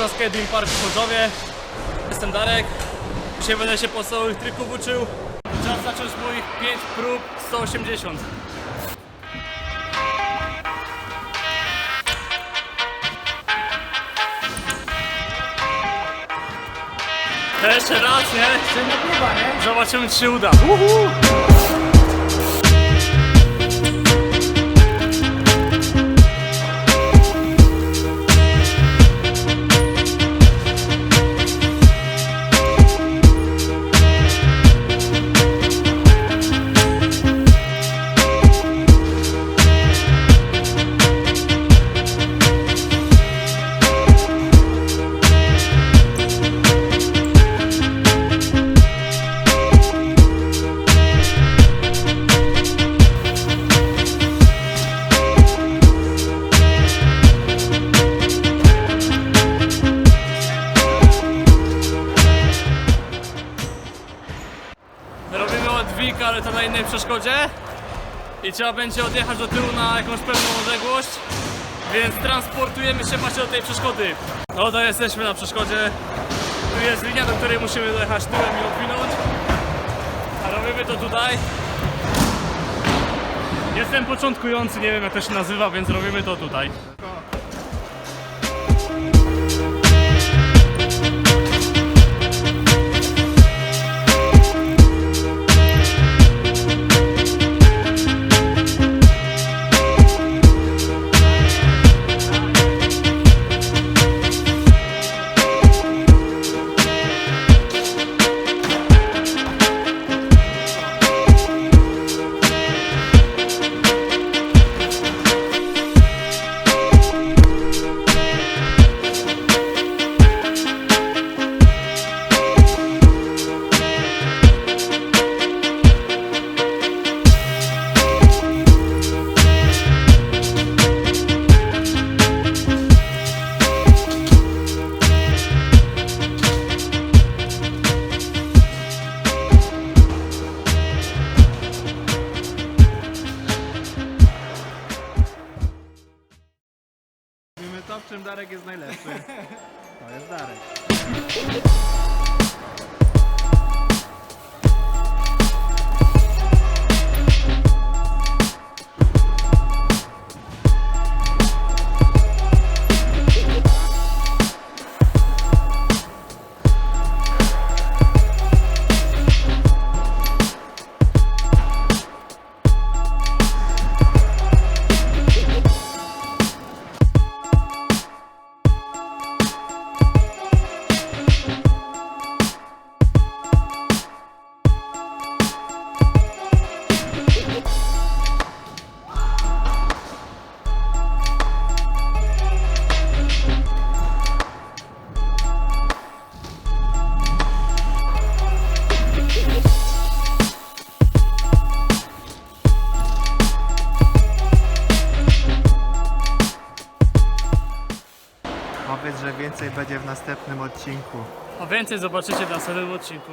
na Skating Park w Chorzowie. Jestem Darek. Dzisiaj będę się podstawowych trików uczył. Czas zacząć moich 5 prób 180. To jeszcze raz, nie? Zobaczymy, czy się uda. Uhu. Ale to na innej przeszkodzie. I trzeba będzie odjechać do tyłu na jakąś pewną odległość. Więc transportujemy się właśnie do tej przeszkody. No to jesteśmy na przeszkodzie. Tu jest linia, do której musimy dojechać tyłem i odwinąć. A robimy to tutaj. Jestem początkujący, nie wiem jak to się nazywa, więc robimy to tutaj. Czym Darek jest najlepszy. To jest Darek. Powiedz, że więcej będzie w następnym odcinku. A więcej zobaczycie w następnym odcinku.